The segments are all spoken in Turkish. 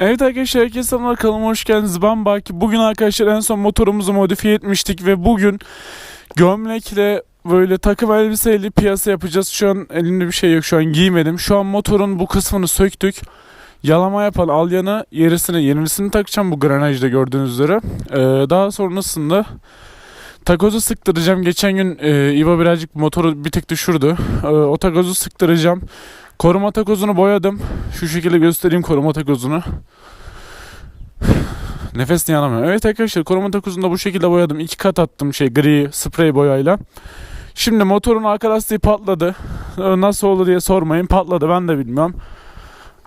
Evet arkadaşlar herkese selamlar kanalıma hoş geldiniz. Ben Baki. Bugün arkadaşlar en son motorumuzu modifiye etmiştik ve bugün gömlekle böyle takım elbiseyle piyasa yapacağız. Şu an elimde bir şey yok. Şu an giymedim. Şu an motorun bu kısmını söktük. Yalama yapan alyanı yerisine yenisini takacağım bu granajda gördüğünüz üzere. Ee, daha sonrasında takozu sıktıracağım. Geçen gün e, İba birazcık motoru bir tek düşürdü. Ee, o takozu sıktıracağım. Koruma takozunu boyadım. Şu şekilde göstereyim koruma takozunu. Nefes niye alamıyorum. Evet arkadaşlar koruma takozunu da bu şekilde boyadım. İki kat attım şey gri sprey boyayla. Şimdi motorun arka lastiği patladı. Nasıl oldu diye sormayın. Patladı ben de bilmiyorum.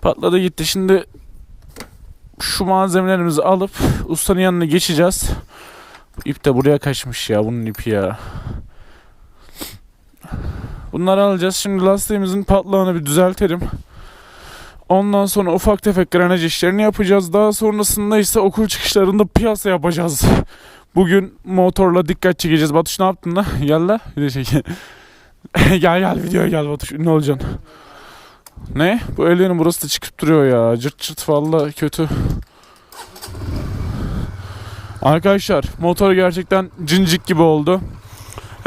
Patladı gitti. Şimdi şu malzemelerimizi alıp ustanın yanına geçeceğiz. İp de buraya kaçmış ya bunun ipi ya. Bunları alacağız. Şimdi lastiğimizin patlağını bir düzeltelim. Ondan sonra ufak tefek granaj işlerini yapacağız. Daha sonrasında ise okul çıkışlarında piyasa yapacağız. Bugün motorla dikkat çekeceğiz. Batuş ne yaptın da? Gel la. Video çek. gel gel videoya gel Batuş. Ne olacaksın? Ne? Bu ellerin burası da çıkıp duruyor ya. Cırt cırt valla kötü. Arkadaşlar motor gerçekten cincik gibi oldu.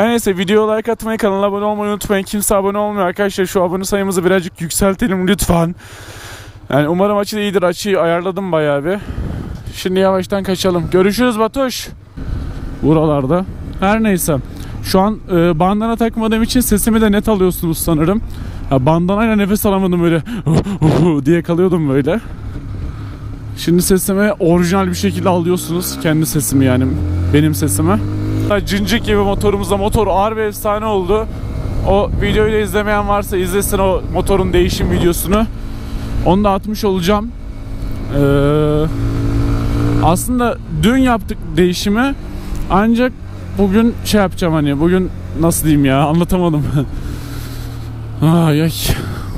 Her neyse videoya like atmayı, kanala abone olmayı unutmayın. Kimse abone olmuyor arkadaşlar. Şu abone sayımızı birazcık yükseltelim lütfen. Yani umarım açı da iyidir. Açıyı ayarladım bayağı bir. Şimdi yavaştan kaçalım. Görüşürüz Batuş. Buralarda. Her neyse. Şu an e, bandana takmadığım için sesimi de net alıyorsunuz sanırım. Ya bandanayla nefes alamadım böyle diye kalıyordum böyle. Şimdi sesimi orijinal bir şekilde alıyorsunuz. Kendi sesimi yani benim sesimi. Cincik gibi motorumuzda motor ağır ve efsane oldu. O videoyu da izlemeyen varsa izlesin o motorun değişim videosunu. Onu da atmış olacağım. Ee, aslında dün yaptık değişimi. Ancak bugün şey yapacağım hani bugün nasıl diyeyim ya anlatamadım. ay ay.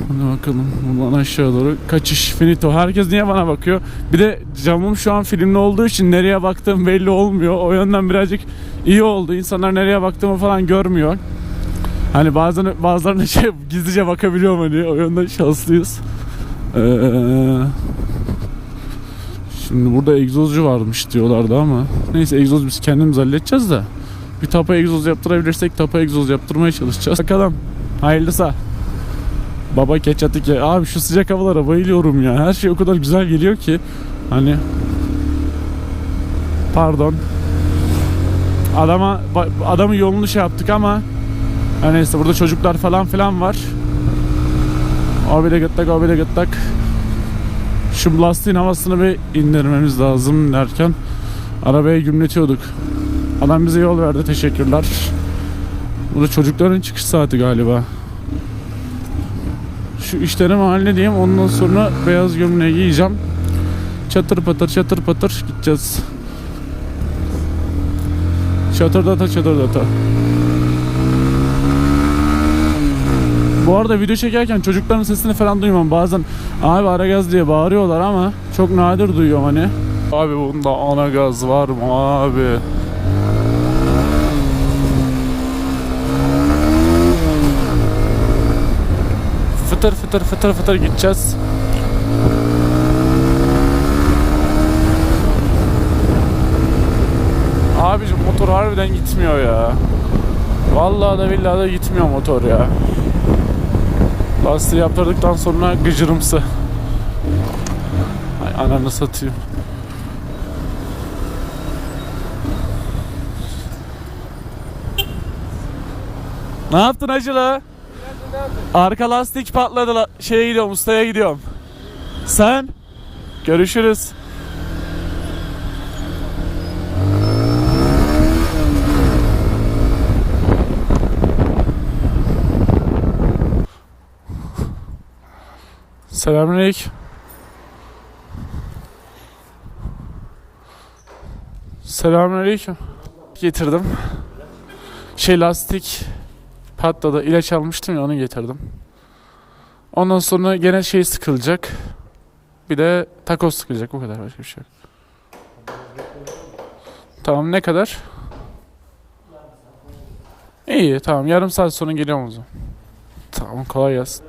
Hadi bakalım buradan aşağı doğru kaçış finito. Herkes niye bana bakıyor? Bir de camım şu an filmli olduğu için nereye baktığım belli olmuyor. O yönden birazcık iyi oldu. İnsanlar nereye baktığımı falan görmüyor. Hani bazen bazılarına şey gizlice bakabiliyorum hani o yönden şanslıyız. Ee, şimdi burada egzozcu varmış diyorlardı ama neyse egzoz biz kendimiz halledeceğiz de bir tapa egzoz yaptırabilirsek tapa egzoz yaptırmaya çalışacağız. Bakalım hayırlısı. Baba keçatı ke. Abi şu sıcak havalara bayılıyorum ya. Her şey o kadar güzel geliyor ki. Hani pardon. Adama adamın yolunu şey yaptık ama ha neyse burada çocuklar falan filan var. O bile gıttak o bile gıttak. Şu lastiğin havasını bir indirmemiz lazım derken arabaya gümletiyorduk. Adam bize yol verdi teşekkürler. Bu da çocukların çıkış saati galiba şu işlerimi halledeyim. Ondan sonra beyaz gömleği giyeceğim. Çatır patır çatır patır gideceğiz. Çatırdata çatırdata. Bu arada video çekerken çocukların sesini falan duymam. Bazen abi ara gaz diye bağırıyorlar ama çok nadir duyuyorum hani. Abi bunda ana gaz var mı abi? fıtır fıtır fıtır fıtır gideceğiz. Motor harbiden gitmiyor ya. Vallahi da billahi da gitmiyor motor ya. Lastiği yaptırdıktan sonra gıcırımsı. Ay ananı satayım. Ne yaptın acılı? Arka lastik patladı. La şeye gidiyorum, ustaya gidiyorum. Sen? Görüşürüz. Selamünaleyküm. Selamünaleyküm. Getirdim. Şey lastik patladı. İlaç almıştım ya onu getirdim. Ondan sonra gene şey sıkılacak. Bir de takoz sıkılacak. Bu kadar başka bir şey yok. Tamam ne kadar? İyi tamam yarım saat sonra geliyorum o zaman. Tamam kolay gelsin.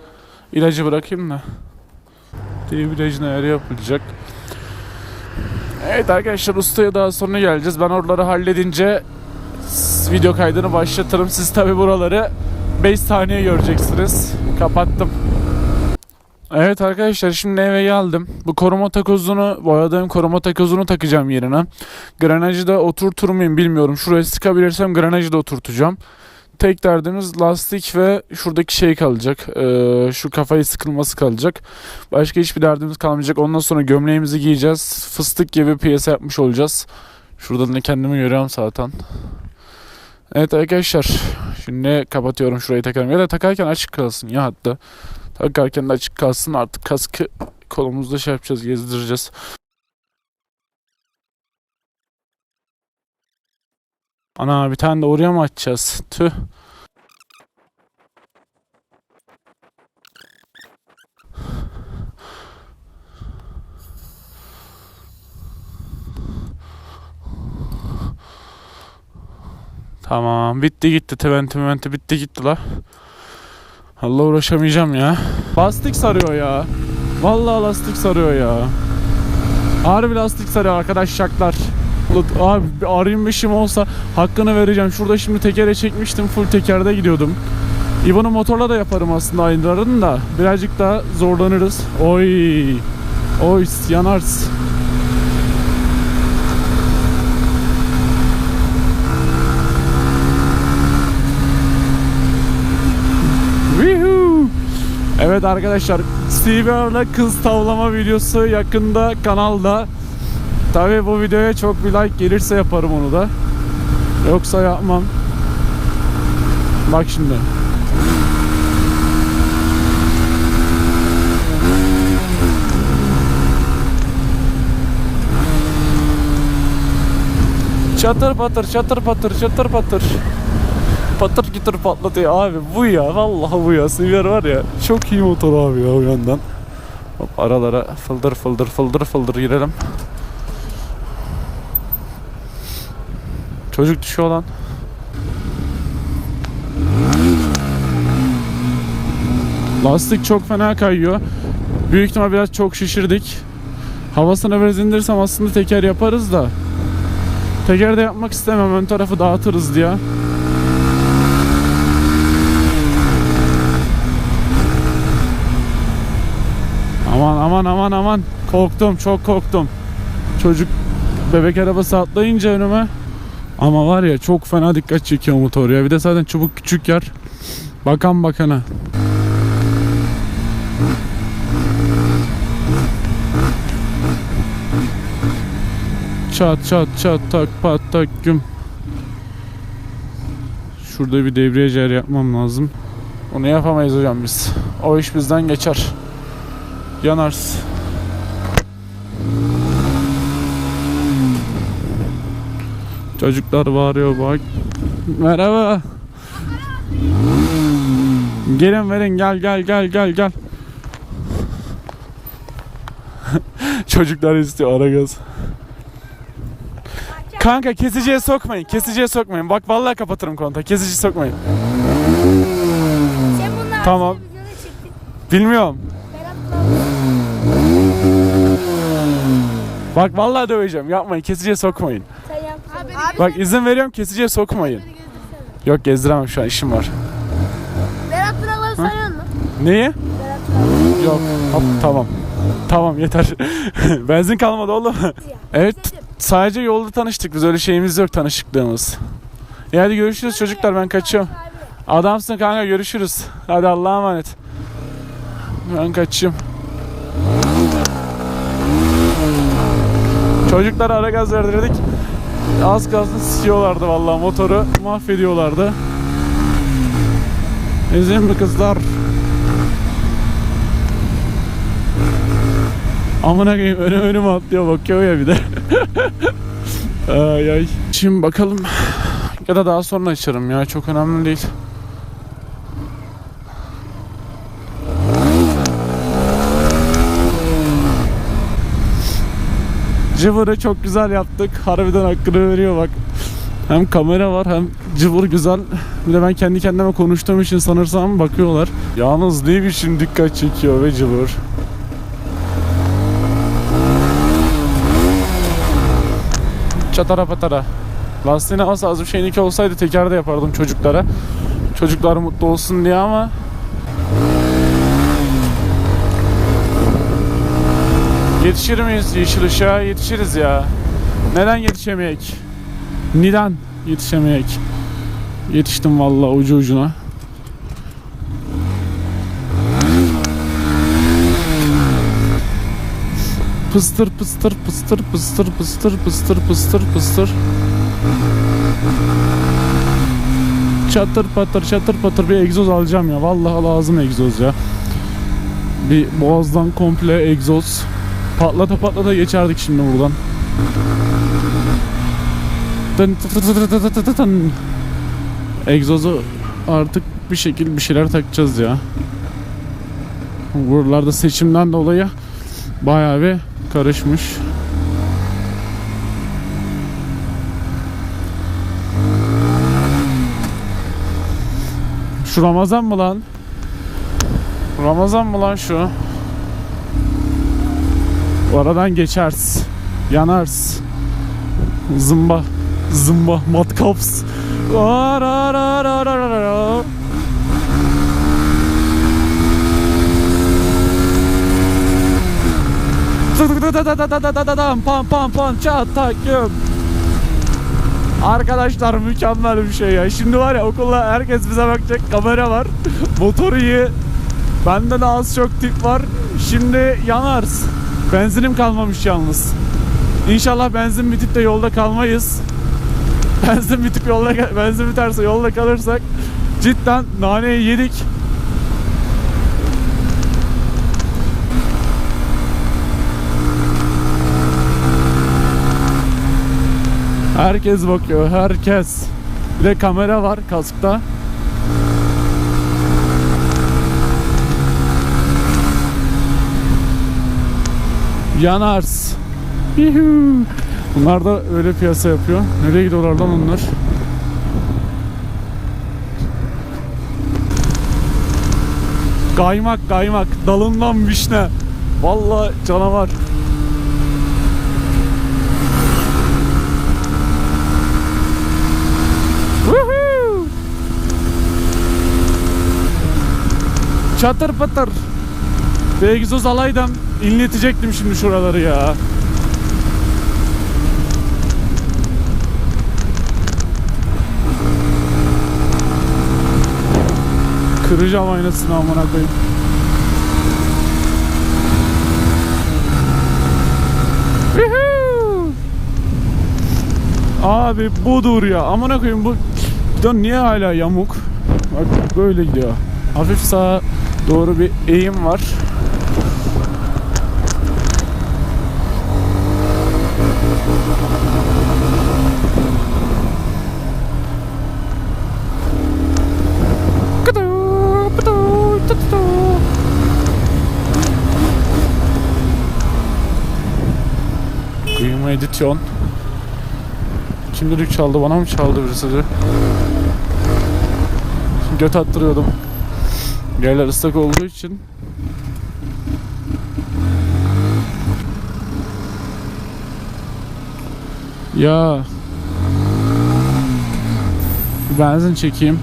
İlacı bırakayım da. Debriyajın ayarı yapılacak. Evet arkadaşlar ustaya daha sonra geleceğiz. Ben oraları halledince video kaydını başlatırım. Siz tabi buraları 5 saniye göreceksiniz. Kapattım. Evet arkadaşlar şimdi eve geldim. Bu koruma takozunu, boyadığım koruma takozunu takacağım yerine. Granajı da oturtur muyum bilmiyorum. Şuraya sıkabilirsem granajı da oturtacağım. Tek derdimiz lastik ve şuradaki şey kalacak. Ee, şu kafayı sıkılması kalacak. Başka hiçbir derdimiz kalmayacak. Ondan sonra gömleğimizi giyeceğiz. Fıstık gibi piyasa yapmış olacağız. Şurada da kendimi görüyorum zaten. Evet arkadaşlar. Şimdi kapatıyorum şurayı takarım. Ya da takarken açık kalsın ya hatta. Takarken de açık kalsın. Artık kaskı kolumuzda şey yapacağız. Gezdireceğiz. Ana bir tane de oraya mı açacağız? Tüh. Tamam bitti gitti teventi meventi bitti gitti la. Allah uğraşamayacağım ya. Lastik sarıyor ya. Vallahi lastik sarıyor ya. Harbi lastik sarıyor arkadaşlar. Ulan Abi bir R25'im olsa hakkını vereceğim. Şurada şimdi tekere çekmiştim. Full tekerde gidiyordum. İvan'ı motorla da yaparım aslında aynılarını da. Birazcık daha zorlanırız. Oy. Oy. Woohoo! Evet arkadaşlar Steve Earl'la kız tavlama videosu yakında kanalda. Tabi bu videoya çok bir like gelirse yaparım onu da. Yoksa yapmam. Bak şimdi. Çatır patır çatır patır çatır patır. Patır kütür patlatıyor abi bu ya vallahi bu ya Siver var ya çok iyi motor abi ya o yandan. Hop aralara fıldır fıldır fıldır fıldır girelim. Çocuk düşüyor lan. Lastik çok fena kayıyor. Büyük ihtimal biraz çok şişirdik. Havasını biraz indirsem aslında teker yaparız da. Teker de yapmak istemem. Ön tarafı dağıtırız diye. Aman aman aman aman. Korktum çok korktum. Çocuk bebek arabası atlayınca önüme. Ama var ya çok fena dikkat çekiyor motor ya. Bir de zaten çubuk küçük yer. Bakan bakana. Çat çat çat tak pat tak güm. Şurada bir debriyaj yer yapmam lazım. Onu yapamayız hocam biz. O iş bizden geçer. Yanarız. Çocuklar bağırıyor bak. Merhaba. Gelin verin gel gel gel gel gel. Çocuklar istiyor ara gaz. Kanka kesiciye sokmayın. Kesiciye sokmayın. Bak vallahi kapatırım kontağı. Kesici sokmayın. Sen bunlar Tamam. Bilmiyorum. Bak vallahi döveceğim. Yapmayın. Kesiciye sokmayın. Bak izin veriyorum. Kesiciye sokmayın. Yok gezdiremem şu an işim var. Berat Pınar'ları sayıyor mu? Neyi? Yok. Hop, tamam. Tamam yeter. Benzin kalmadı oğlum. evet sadece yolda tanıştık biz öyle şeyimiz yok tanışıklığımız. İyi hadi görüşürüz çocuklar ben kaçıyorum. Adamsın kanka görüşürüz. Hadi Allah'a emanet. Ben kaçıyorum. Çocuklar ara gaz verdirdik. Az kalsın sikiyorlardı vallahi motoru mahvediyorlardı. Ezin mi kızlar? Amına koyayım önü önüme atlıyor bakıyor ya bir de. ay ay. Şimdi bakalım. Ya da daha sonra açarım ya çok önemli değil. Cıvırı çok güzel yaptık. Harbiden hakkını veriyor bak. Hem kamera var hem cıvır güzel. Bir de ben kendi kendime konuştuğum için sanırsam bakıyorlar. Yalnız ne biçim dikkat çekiyor ve cıvır. Çatara patara. Lastiğin az az bir şeyinki olsaydı teker de yapardım çocuklara. Çocuklar mutlu olsun diye ama Yetişir miyiz yeşil ışığa? Yetişiriz ya. Neden yetişemeyek? Neden yetişemeyek? Yetiştim vallahi ucu ucuna. Pıstır pıstır pıstır pıstır pıstır pıstır pıstır pıstır. Çatır patır çatır patır bir egzoz alacağım ya. Vallahi lazım egzoz ya. Bir boğazdan komple egzoz. Patlata patlata geçerdik şimdi buradan. Egzozu artık bir şekil bir şeyler takacağız ya. Buralarda seçimden dolayı bayağı bir karışmış. Şu Ramazan mı lan? Ramazan mı lan şu? Oradan geçers. Yanars. Zımba. Zımba. Matkaps. Pam pam pam çat tak güm. Arkadaşlar mükemmel bir şey ya. Şimdi var ya okulda herkes bize bakacak. Kamera var. Motor iyi. Bende de az çok tip var. Şimdi yanarız. Benzinim kalmamış yalnız. İnşallah benzin bitip de yolda kalmayız. Benzin bitip yolda benzin biterse yolda kalırsak cidden naneyi yedik. Herkes bakıyor, herkes. Bir de kamera var kaskta. Yanars. Bunlar da öyle piyasa yapıyor. Nereye gidiyorlar lan onlar? Kaymak kaymak. Dalından vişne. Vallahi canavar. Çatır patır. Bir egzoz alaydım. İnletecektim şimdi şuraları ya. Kıracağım aynasını amına koyayım. Abi budur ya. Amına koyayım bu Gidon niye hala yamuk? Bak böyle gidiyor. Hafif sağa doğru bir eğim var. Kıyma edisyon. Kim düdük çaldı? Bana mı çaldı birisi de? Göt attırıyordum. Yerler ıslak olduğu için. Ya. Benzin çekeyim.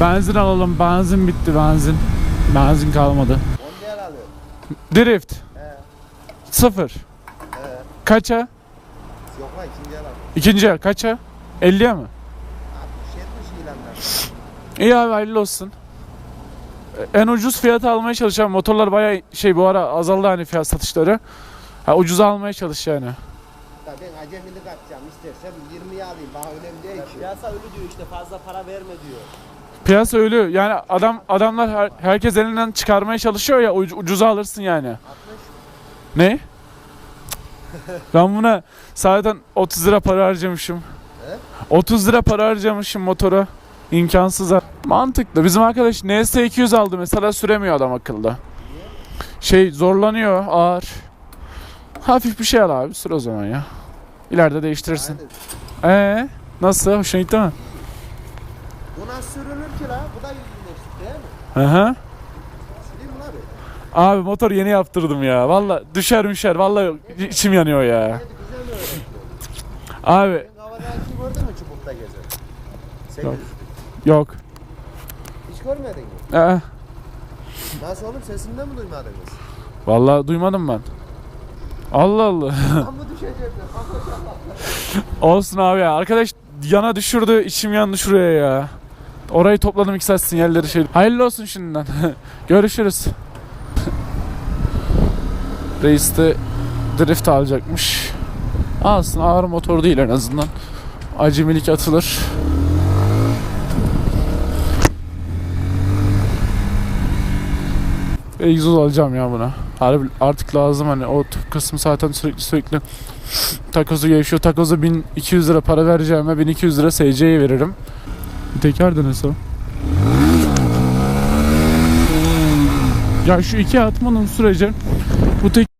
Benzin alalım. Benzin bitti benzin. Benzin kalmadı. Drift. He. Sıfır. He. Kaça? Yok lan ikinci alıyor. İkinci el kaça? 50'ye mi? 60 70 ilanlar. İyi abi hayırlı olsun. En ucuz fiyata almaya çalışacağım. Motorlar bayağı şey bu ara azaldı hani fiyat satışları. Ha, ucuz almaya çalış yani. Ya ben acemilik atacağım istersem 20'ye alayım. Bana önemli değil ki. Piyasa öyle diyor işte fazla para verme diyor. Piyasa ölü. Yani adam adamlar her- herkes elinden çıkarmaya çalışıyor ya uc- ucuza alırsın yani. 60. Ne? ben buna zaten 30 lira para harcamışım. He? 30 lira para harcamışım motora. İmkansız. Mantıklı. Bizim arkadaş NS200 aldı mesela süremiyor adam akıllı. Şey zorlanıyor ağır. Hafif bir şey al abi sür o zaman ya. İleride değiştirirsin. Ee, nasıl? Hoşuna gitti mi? Bu nasıl sürülür ki la? Bu da iyileşti değil mi? Hı hı. Mi abi? Abi motor yeni yaptırdım ya. Valla düşer müşer. Valla içim yanıyor ya. Güzel mi? Abi Sen Kavadaki gördün mü çubukta gezer? Sekiz. Yok. Hiç görmedin mi? Ee, Nasıl oğlum sesinden mi duymadınız? Valla duymadım ben. Allah Allah. Tam mı düşeceğim ya? Olsun abi ya. Arkadaş yana düşürdü. içim yandı şuraya ya. Orayı topladım iki saat sinyalleri şey. Hayırlı olsun şimdiden. Görüşürüz. Reis de drift alacakmış. Alsın ağır motor değil en azından. Acemilik atılır. Egzoz alacağım ya buna. Harbi artık lazım hani o t- kısmı zaten sürekli sürekli takozu gevşiyor. Takoza 1200 lira para vereceğime 1200 lira SC'ye veririm. Teker de nasıl? Ya şu iki atmanın sürece bu tek